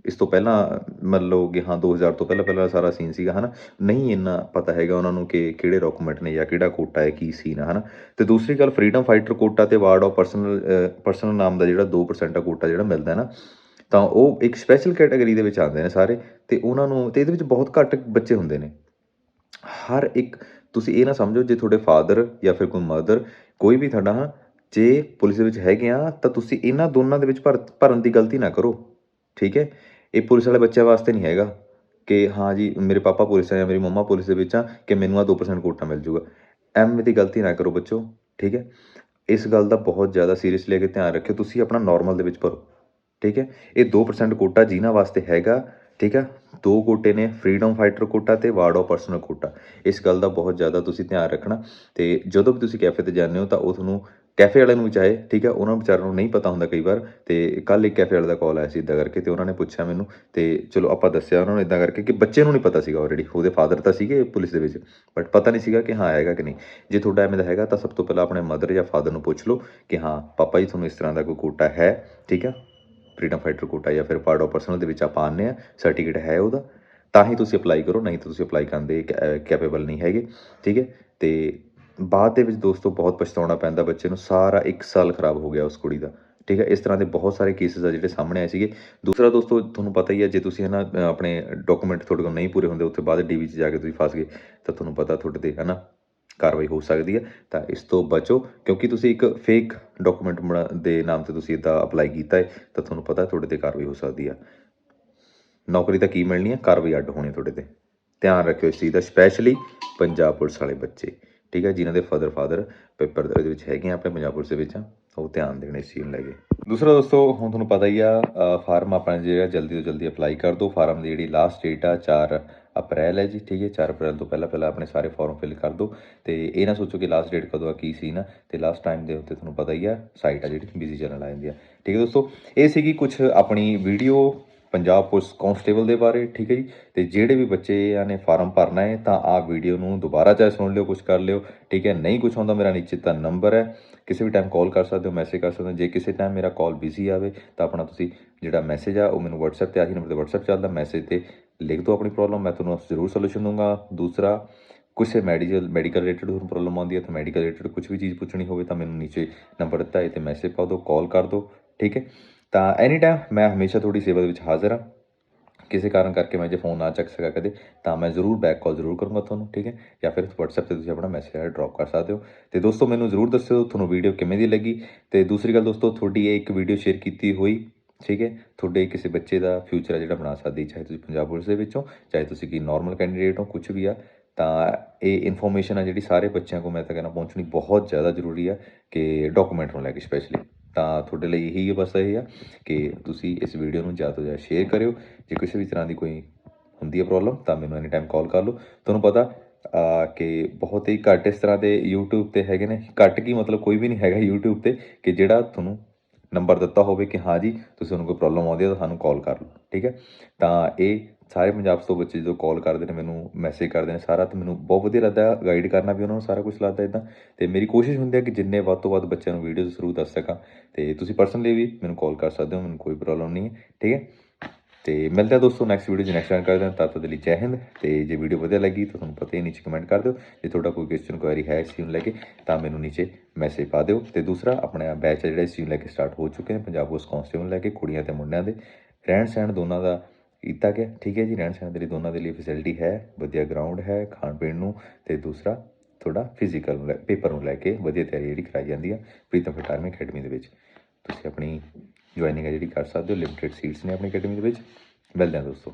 ਇਸ ਤੋਂ ਪਹਿਲਾਂ ਮੰਨ ਲਓ ਕਿ ਹਾਂ 2000 ਤੋਂ ਪਹਿਲਾਂ ਪਹਿਲਾਂ ਸਾਰਾ ਸੀਨ ਸੀਗਾ ਹਨਾ, ਨਹੀਂ ਇੰਨਾ ਪਤਾ ਹੈਗਾ ਉਹਨਾਂ ਨੂੰ ਕਿ ਕਿਹੜੇ ਡਾਕੂਮੈਂਟ ਨੇ ਜਾਂ ਕਿਹੜਾ ਕੋਟਾ ਹੈ, ਕੀ ਸੀਨ ਹੈ ਹਨਾ। ਤੇ ਦੂਸਰੀ ਗੱਲ ਫਰੀडम ਫਾਈਟਰ ਕੋਟਾ ਤੇ ਵਾਰਡ ਆਫ ਪਰਸਨਲ ਪਰਸਨਲ ਨਾਮ ਦਾ ਜਿਹੜਾ 2% ਦਾ ਕੋਟਾ ਜਿਹੜਾ ਮਿਲਦਾ ਹੈ ਨਾ, ਤਾਂ ਉਹ ਇੱਕ ਸਪੈਸ਼ਲ ਕੈਟਾਗਰੀ ਦੇ ਵਿੱਚ ਆਉਂਦੇ ਨੇ ਸਾਰੇ ਤੇ ਉਹਨਾਂ ਨੂੰ, ਤੇ ਇਹਦੇ ਵਿੱਚ ਬਹੁਤ ਘੱਟ ਬੱਚੇ ਹੁੰਦੇ ਨੇ। ਹਰ ਇੱਕ, ਤੁਸੀਂ ਇਹ ਨਾ ਸਮਝੋ ਜੇ ਤੁਹਾਡੇ ਫਾਦਰ ਜਾਂ ਫਿਰ ਕੋਈ ਮਦਰ ਕੋਈ ਵੀ ਤੁਹਾਡਾ ਹਾਂ ਜੇ ਪੁਲਿਸ ਦੇ ਵਿੱਚ ਹੈਗੇ ਆ, ਤਾਂ ਤੁਸੀਂ ਇਹਨਾਂ ਦੋਨਾਂ ਦੇ ਵਿੱਚ ਭਰ, ਭਰਨ ਦੀ ਗਲਤੀ ਨਾ ਕਰੋ। ਠੀਕ ਹੈ? ਇਹ ਪੁਲਿਸ ਵਾਲੇ ਬੱਚਿਆਂ ਵਾਸਤੇ ਨਹੀਂ ਹੈਗਾ ਕਿ ਹਾਂ ਜੀ, ਮੇਰੇ ਪਾਪਾ ਪੁਲਿਸ ਆ ਜਾਂ ਮੇਰੀ ਮੰਮਾ ਪੁਲਿਸ ਦੇ ਵਿੱਚ ਆ, ਕਿ ਮੈਨੂੰ ਆ 2% ਕੋਟਾ ਮਿਲ ਜੂਗਾ। ਐਵੇਂ ਦੀ ਗਲਤੀ ਨਾ ਕਰੋ ਬੱਚੋ। ਠੀਕ ਹੈ? ਇਸ ਗੱਲ ਦਾ ਬਹੁਤ ਜ਼ਿਆਦਾ ਸੀਰੀਅਸ ਲੈ ਕੇ ਧਿਆਨ ਰੱਖਿਓ। ਤੁਸੀਂ ਆਪਣਾ ਨਾਰਮਲ ਦੇ ਵਿੱਚ ਭਰੋ। ਠੀਕ ਹੈ? ਇਹ 2% ਕੋਟਾ ਜਿਨ੍ਹਾਂ ਵਾਸਤੇ ਹੈਗਾ। ਠੀਕ ਹੈ? ਦੋ ਕੋਟੇ ਨੇ ਫਰੀडम ਫਾਈਟਰ ਕੋਟਾ ਤੇ ਵਾਰਡ ਆਫ ਪਰਸਨਲ ਕੋਟਾ। ਇਸ ਗੱਲ ਦਾ ਬਹੁਤ ਜ਼ਿਆਦਾ ਤੁਸੀਂ ਧਿਆਨ ਰੱਖਣਾ ਤੇ ਜਦੋਂ ਵੀ ਤੁਸੀਂ ਕੈਫੇ ਤੇ ਜਾਂਦੇ ਹੋ ਤਾਂ ਉਹ ਤੁਹਾਨੂੰ ਕੈਫੇ ਵਾਲਿਆਂ ਨੂੰ ਵੀ ਚਾਹੇ, ਠੀਕ ਹੈ? ਉਹਨਾਂ ਵਿਚਾਰਿਆਂ ਨੂੰ ਨਹੀਂ ਪਤਾ ਹੁੰਦਾ ਕਈ ਵਾਰ, ਤੇ ਕੱਲ ਇੱਕ ਕੈਫੇ ਵਾਲੇ ਦਾ ਕਾਲ ਆਇਆ ਸੀ ਇਦਾਂ ਕਰਕੇ ਤੇ ਉਹਨਾਂ ਨੇ ਪੁੱਛਿਆ ਮੈਨੂੰ, ਤੇ ਚਲੋ ਆਪਾਂ ਦੱਸਿਆ ਉਹਨਾਂ ਨੂੰ ਇਦਾਂ ਕਰਕੇ ਕਿ ਬੱਚੇ ਨੂੰ ਨਹੀਂ ਪਤਾ ਸੀਗਾ ਆਲਰੇਡੀ ਉਹਦੇ ਫਾਦਰ ਤਾਂ ਸੀਗੇ ਪੁਲਿਸ ਦੇ ਵਿੱਚ ਬਟ ਪਤਾ ਨਹੀਂ ਸੀਗਾ ਕਿ ਹਾਂ ਹੈਗਾ ਕਿ ਨਹੀਂ। ਜੇ ਤੁਹਾਡਾ ਐਵੇਂ ਦਾ ਹੈਗਾ ਤਾਂ ਸਭ ਤੋਂ ਪਹਿਲਾਂ ਆਪਣੇ ਮਦਰ ਜਾਂ ਫਾਦਰ ਨੂੰ ਪੁੱਛ ਲਓ ਕਿ ਹਾਂ, ਪਾਪਾ ਜੀ ਤੁਹਾਨੂੰ ਇਸ ਤਰ੍ਹਾਂ ਦਾ ਕੋਈ ਕੋਟਾ ਹੈ, ਠੀਕ ਹੈ? ਫਰੀडम ਫਾਈਟਰ ਕੋਟਾ ਜਾਂ ਫਿਰ ਪਾਰਟ ਆਫ ਪਰਸਨਲ ਦੇ ਵਿੱਚ ਆਪਾਂ ਆਉਂਦੇ ਆ ਸਰਟੀਫਿਕੇਟ ਹੈ ਉਹਦਾ, ਤਾਂ ਹੀ ਤੁਸੀਂ ਅਪਲਾਈ ਕਰੋ, ਨਹੀਂ ਤਾਂ ਤੁਸੀਂ ਅਪਲਾਈ ਕਰਨ ਦੇ ਕੈਪੇਬਲ ਨਹੀਂ ਹੈਗੇ, ਠੀਕ ਹੈ? ਤੇ ਬਾਅਦ ਦੇ ਵਿੱਚ ਦੋਸਤੋ ਬਹੁਤ ਪਛਤਾਉਣਾ ਪੈਂਦਾ ਬੱਚੇ ਨੂੰ ਸਾਰਾ ਇੱਕ ਸਾਲ ਖਰਾਬ ਹੋ ਗਿਆ ਉਸ ਕੁੜੀ ਦਾ। ਠੀਕ ਹੈ ਇਸ ਤਰ੍ਹਾਂ ਦੇ ਬਹੁਤ ਸਾਰੇ ਕੇਸਿਸ ਆ ਜਿਹੜੇ ਸਾਹਮਣੇ ਆਏ ਸੀਗੇ। ਦੂਸਰਾ ਦੋਸਤੋ ਤੁਹਾਨੂੰ ਪਤਾ ਹੀ ਹੈ ਜੇ ਤੁਸੀਂ ਹਨਾ ਅ, ਆਪਣੇ ਡਾਕੂਮੈਂਟ ਤੁਹਾਡੇ ਕੋਲ ਨਹੀਂ ਪੂਰੇ ਹੁੰਦੇ ਉੱਥੇ ਬਾਅਦ ਡੀਵੀ 'ਚ ਜਾ ਕੇ ਤੁਸੀਂ ਫਸ ਗਏ ਤਾਂ ਤੁਹਾਨੂੰ ਪਤਾ ਤੁਹਾਡੇ ਤੇ ਹਨਾ ਕਾਰਵਾਈ ਹੋ ਸਕਦੀ ਹੈ। ਤਾਂ ਇਸ ਤੋਂ ਬਚੋ ਕਿਉਂਕਿ ਤੁਸੀਂ ਇੱਕ ਫੇਕ ਡਾਕੂਮੈਂਟ ਦੇ ਨਾਮ ਤੇ ਤੁਸੀਂ ਇਦਾਂ ਅਪਲਾਈ ਕੀਤਾ ਹੈ ਤਾਂ ਤੁਹਾਨੂੰ ਪਤਾ ਤੁਹਾਡੇ ਤੇ ਕਾਰਵਾਈ ਹੋ ਸਕਦੀ ਆ। ਨੌਕਰੀ ਤਾਂ ਕੀ ਮਿਲਣੀ ਹੈ? ਕਾਰਵਾਈ ਅੱਡ ਹੋਣੀ ਤੁਹਾਡੇ ਤੇ। ਧਿਆਨ ਰੱਖਿਓ ਇਸ ਚੀਜ਼ ਦਾ ਸਪੈਸ਼ਲੀ ਪੰਜਾਬ ਪੁਲਿਸ ਵਾਲੇ ਬੱਚੇ। ਠੀਕ ਹੈ ਜਿਨ੍ਹਾਂ ਦੇ ਫਾਦਰ ਫਾਦਰ ਪੇਪਰ ਦੇ ਵਿੱਚ ਹੈਗੇ ਆ ਆਪਣੇ ਪੰਜਾਬ ਪੁਲਿਸ ਦੇ ਵਿੱਚ ਆ, ਉਹ ਧਿਆਨ ਦੇਣ ਇਸ ਚੀਜ਼ ਨੂੰ ਲੈ ਕੇ। ਦੂਸਰਾ ਦੋਸਤੋ ਹੁਣ ਤੁਹਾਨੂੰ ਪਤਾ ਹੀ ਆ ਫਾਰਮ ਆਪਣਾ ਜਿਹੜਾ ਜਲਦੀ ਤੋਂ ਜਲਦੀ ਅਪਲਾਈ ਕਰ ਦਿਓ ਫਾਰਮ ਦੀ ਜਿਹੜੀ ਲਾਸਟ ਡੇਟ ਆ 4 ਅਪ੍ਰੈਲ ਹੈ ਜੀ ਠੀਕ ਹੈ 4 ਅਪ੍ਰੈਲ ਤੋਂ ਪਹਿਲਾਂ ਪਹਿਲਾਂ ਆਪਣੇ ਸਾਰੇ ਫਾਰਮ ਫਿਲ ਕਰ ਦਿਓ ਤੇ ਇਹ ਨਾ ਸੋਚੋ ਕਿ ਲਾਸਟ ਡੇਟ ਕਦੋਂ ਆ ਕੀ ਸੀ ਨਾ ਤੇ ਲਾਸਟ ਟਾਈਮ ਦੇ ਉੱਤੇ ਤੁਹਾਨੂੰ ਪਤਾ ਹੀ ਆ ਸਾਈਟ ਆ ਜਿਹੜੀ ਬਿਜ਼ੀ ਚੱਲਣ ਲੱਗ ਜਾਂਦੀ ਆ। ਠੀਕ ਹੈ ਦੋਸਤੋ ਇਹ ਸੀਗੀ ਕੁਝ ਆਪਣੀ ਵੀਡੀਓ ਪੰਜਾਬ ਪੁਲਿਸ ਕਾਂਸਟੇਬਲ ਦੇ ਬਾਰੇ, ਠੀਕ ਹੈ ਜੀ? ਤੇ ਜਿਹੜੇ ਵੀ ਬੱਚੇ ਨੇ ਫਾਰਮ ਭਰਨਾ ਹੈ, ਤਾਂ ਆਹ ਵੀਡੀਓ ਨੂੰ ਦੁਬਾਰਾ ਚਾਹੇ ਸੁਣ ਲਿਓ ਕੁਝ ਕਰ ਲਿਓ, ਠੀਕ ਹੈ? ਨਹੀਂ ਕੁਝ ਆਉਂਦਾ, ਮੇਰਾ ਨੀਚੇ ਤਾਂ ਨੰਬਰ ਹੈ। ਕਿਸੇ ਵੀ ਟਾਈਮ ਕਾਲ ਕਰ ਸਕਦੇ ਹੋ ਮੈਸੇਜ ਕਰ ਸਕਦੇ ਹੋ। ਜੇ ਕਿਸੇ ਟਾਈਮ ਮੇਰਾ ਕਾਲ ਬਿਜ਼ੀ ਆਵੇ, ਤਾਂ ਆਪਣਾ ਤੁਸੀਂ ਜਿਹੜਾ ਮੈਸੇਜ ਆ, ਉਹ ਮੈਨੂੰ WhatsApp ਤੇ, ਆਹੀ ਨੰਬਰ ਤੇ WhatsApp ਚੱਲਦਾ ਮੈਸੇਜ ਤੇ ਲਿਖ ਦਿਓ ਆਪਣੀ ਪ੍ਰੋਬਲਮ ਮੈਂ ਤੁਹਾਨੂੰ ਜ਼ਰੂਰ ਸੋਲੂਸ਼ਨ ਦੂੰਗਾ ਦੂਸਰਾ ਕਿਸੇ ਮੈਡੀਕਲ ਮੈਡੀਕਲ ਰਿਲੇਟਡ ਤੁਹਾਨੂੰ ਪ੍ਰੋਬਲਮ ਆਉਂਦੀ ਹੈ, ਤਾਂ ਮੈਡੀਕਲ ਰਿਲੇਟਡ ਕੁਝ ਵੀ ਚੀਜ਼ ਪੁੱਛਣੀ ਹੋਵੇ, ਤਾਂ ਮੈਨੂੰ ਨੀਚੇ ਨੰਬਰ ਦਿੱਤਾ ਹੈ ਤੇ ਮੈਸੇਜ ਪਾ ਦਿਓ ਕਾਲ ਕਰ ਦਿਓ, ਠੀਕ ਹੈ? ਤਾਂ ਐਨੀ ਟਾਈਮ ਮੈਂ ਹਮੇਸ਼ਾ ਤੁਹਾਡੀ ਸੇਵਾ ਦੇ ਵਿੱਚ ਹਾਜ਼ਰ ਹਾਂ। ਕਿਸੇ ਕਾਰਨ ਕਰਕੇ ਮੈਂ ਜੇ ਫੋਨ ਨਾ ਚੱਕ ਸਕਾਂ ਕਦੇ, ਤਾਂ ਮੈਂ ਜ਼ਰੂਰ ਬੈਕ ਕਾਲ ਜ਼ਰੂਰ ਕਰੂੰਗਾ ਤੁਹਾਨੂੰ, ਠੀਕ ਹੈ? ਜਾਂ ਫਿਰ WhatsApp ਤੇ ਤੁਸੀਂ ਆਪਣਾ ਮੈਸੇਜ ਡ੍ਰੌਪ ਕਰ ਸਕਦੇ ਹੋ। ਤੇ ਦੋਸਤੋ, ਮੈਨੂੰ ਜ਼ਰੂਰ ਦੱਸਿਓ ਤੁਹਾਨੂੰ ਵੀਡੀਓ ਕਿਵੇਂ ਦੀ ਲੱਗੀ। ਤੇ ਦੂਸਰੀ ਗੱਲ ਦੋਸਤੋ, ਤੁਹਾਡੀ ਇਹ ਇੱਕ ਵੀਡੀਓ ਸ਼ੇਅਰ ਕੀਤੀ ਹੋਈ, ਠੀਕ ਹੈ? ਤੁਹਾਡੇ ਕਿਸੇ ਬੱਚੇ ਦਾ ਫਿਊਚਰ ਹੈ ਜਿਹੜਾ ਬਣਾ ਸਕਦੀ, ਚਾਹੇ ਤੁਸੀਂ ਪੰਜਾਬ ਪੁਲਿਸ ਦੇ ਵਿੱਚੋਂ ਚਾਹੇ ਤੁਸੀਂ ਕੀ ਨਾਰਮਲ ਕੈਂਡੀਡੇਟ ਹੋ ਕੁਝ ਵੀ ਆ, ਤਾਂ ਇਹ ਇਨਫੋਰਮੇਸ਼ਨ ਆ ਜਿਹੜੀ ਸਾਰੇ ਬੱਚਿਆਂ ਕੋਲ ਮੈਂ ਤਾਂ ਕਹਿੰਦਾ ਪਹੁੰਚਣੀ ਬਹੁਤ ਜ਼ਿਆਦਾ ਜ਼ਰੂਰੀ ਆ ਕਿ ਡਾਕੂਮੈਂਟ ਨੂੰ ਲੈ ਕੇ ਸਪੈਸ਼ਲੀ ਤਾਂ ਤੁਹਾਡੇ ਲਈ ਇਹੀ ਹੈ ਬਸ ਇਹ ਆ ਕਿ ਤੁਸੀਂ ਇਸ ਵੀਡੀਓ ਨੂੰ ਜ਼ਿਆਦਾ ਤੋਂ ਜ਼ਿਆਦਾ ਸ਼ੇਅਰ ਕਰਿਓ। ਜੇ ਕਿਸੇ ਵੀ ਤਰ੍ਹਾਂ ਦੀ ਕੋਈ ਹੁੰਦੀ ਹੈ ਪ੍ਰੋਬਲਮ ਤਾਂ ਮੈਨੂੰ ਐਨੀ ਟਾਈਮ ਕਾਲ ਕਰ ਲਓ। ਤੁਹਾਨੂੰ ਪਤਾ ਕਿ ਬਹੁਤ ਹੀ ਘੱਟ ਇਸ ਤਰ੍ਹਾਂ ਦੇ YouTube ਤੇ ਹੈਗੇ ਨੇ। ਘੱਟ ਕੀ ਮਤਲਬ ਕੋਈ ਵੀ ਨਹੀਂ ਹੈਗਾ YouTube ਤੇ ਕਿ ਜਿਹੜਾ ਤੁਹਾਨੂੰ ਨੰਬਰ ਦਿੱਤਾ ਹੋਵੇ ਕਿ ਹਾਂ ਜੀ, ਤੁਸੀਂ ਉਹਨੂੰ ਕੋਈ ਪ੍ਰੋਬਲਮ ਆਉਂਦੀ ਹੈ ਤਾਂ ਸਾਨੂੰ ਕਾਲ ਕਰ ਲਓ। ਠੀਕ ਹੈ? ਤਾਂ ਇਹ ਸਾਰੇ ਪੰਜਾਬ ਤੋਂ ਬੱਚੇ ਜਦੋਂ ਕਾਲ ਕਰਦੇ ਨੇ, ਮੈਨੂੰ ਮੈਸੇਜ ਕਰਦੇ ਨੇ, ਸਾਰਾ ਤਾਂ ਮੈਨੂੰ ਬਹੁਤ ਵਧੀਆ ਲੱਗਦਾ ਗਾਈਡ ਕਰਨਾ ਵੀ ਉਹਨਾਂ ਨੂੰ ਸਾਰਾ ਕੁਝ ਲੱਗਦਾ ਇਦਾਂ। ਤੇ ਮੇਰੀ ਕੋਸ਼ਿਸ਼ ਹੁੰਦੀ ਹੈ ਕਿ ਜਿੰਨੇ ਵੱਧ ਤੋਂ ਵੱਧ ਬੱਚਿਆਂ ਨੂੰ ਵੀਡੀਓ ਜ਼ਰੂਰ ਦੱਸ ਸਕਾਂ। ਤੇ ਤੁਸੀਂ ਪਰਸਨਲੀ ਵੀ ਮੈਨੂੰ ਕਾਲ ਕਰ ਸਕਦੇ ਹੋ, ਮੈਨੂੰ ਕੋਈ ਪ੍ਰੋਬਲਮ ਨਹੀਂ ਹੈ, ਠੀਕ ਹੈ? ਤੇ ਮਿਲਦੇ ਹਾਂ ਦੋਸਤੋ ਨੈਕਸਟ ਵੀਡੀਓ 'ਚ ਨੈਕਸਟ ਟਾਈਮ ਕਰਦੇ ਹਾਂ, ਤਦ ਤੱਕ ਦੇ ਲਈ ਜੈ ਹਿੰਦ। ਤੇ ਜੇ ਵੀਡੀਓ ਵਧੀਆ ਲੱਗੀ ਤਾਂ ਤੁਹਾਨੂੰ ਪਤਾ ਹੀ ਨੀਚੇ ਕਮੈਂਟ ਕਰ ਦਿਓ। ਜੇ ਤੁਹਾਡਾ ਕੋਈ ਕੁਐਸਚਨ ਕੁਐਰੀ ਹੈ ਇਸ ਚੀਜ਼ ਨੂੰ ਲੈ ਕੇ, ਤਾਂ ਮੈਨੂੰ ਨੀਚੇ ਮੈਸੇਜ ਪਾ ਦਿਓ। ਤੇ ਦੂਸਰਾ, ਆਪਣਾ ਬੈਚ ਹੈ ਜਿਹੜਾ ਇਸ ਚੀਜ਼ ਨੂੰ ਲੈ ਕੇ ਸਟਾਰਟ ਹੋ ਚੁੱਕੇ ਨੇ, ਪੰਜਾਬ ਪੁਲਿਸ ਕਾਂਸਟੇਬਲ ਲੈ ਕੇ, ਕੁੜੀਆਂ ਤੇ ਮੁੰਡਿਆਂ ਦੇ। ਰਹਿਣ ਸਹਿਣ ਦੋਨਾਂ ਦਾ ਕੀਤਾ ਗਿਆ। ਠੀਕ ਹੈ ਜੀ, ਰਹਿਣ ਸਹਿਣ ਦੇ ਲਈ ਦੋਨਾਂ ਦੇ ਲਈ ਫੈਸਿਲਿਟੀ ਹੈ, ਵਧੀਆ ਗਰਾਊਂਡ ਹੈ, ਖਾਣ ਪੀਣ ਨੂੰ ਤੇ ਦੂਸਰਾ ਥੋੜਾ ਫਿਜ਼ੀਕਲ ਨੂੰ ਲੈ ਪੇਪਰ ਨੂੰ ਲੈ ਕੇ ਵਧੀਆ ਤਿਆਰੀ ਜਿਹੜੀ ਕਰਾਈ ਜਾਂਦੀ ਆ ਪ੍ਰੀਤਮ ਫਿਟ ਆਰਮੀ ਅਕੈਡਮੀ ਦੇ ਵਿੱਚ। ਤੁਸੀਂ ਆਪਣੀ ਜੁਆਇਨਿੰਗ ਹੈ ਜਿਹੜੀ ਕਰ ਸਕਦੇ ਹੋ ਲਿਮਟਿਡ ਸੀਟਸ ਨੇ ਆਪਣੀ ਅਕੈਡਮੀ ਦੇ ਵਿੱਚ। ਮਿਲਦੇ ਹਾਂ ਦੋਸਤੋ।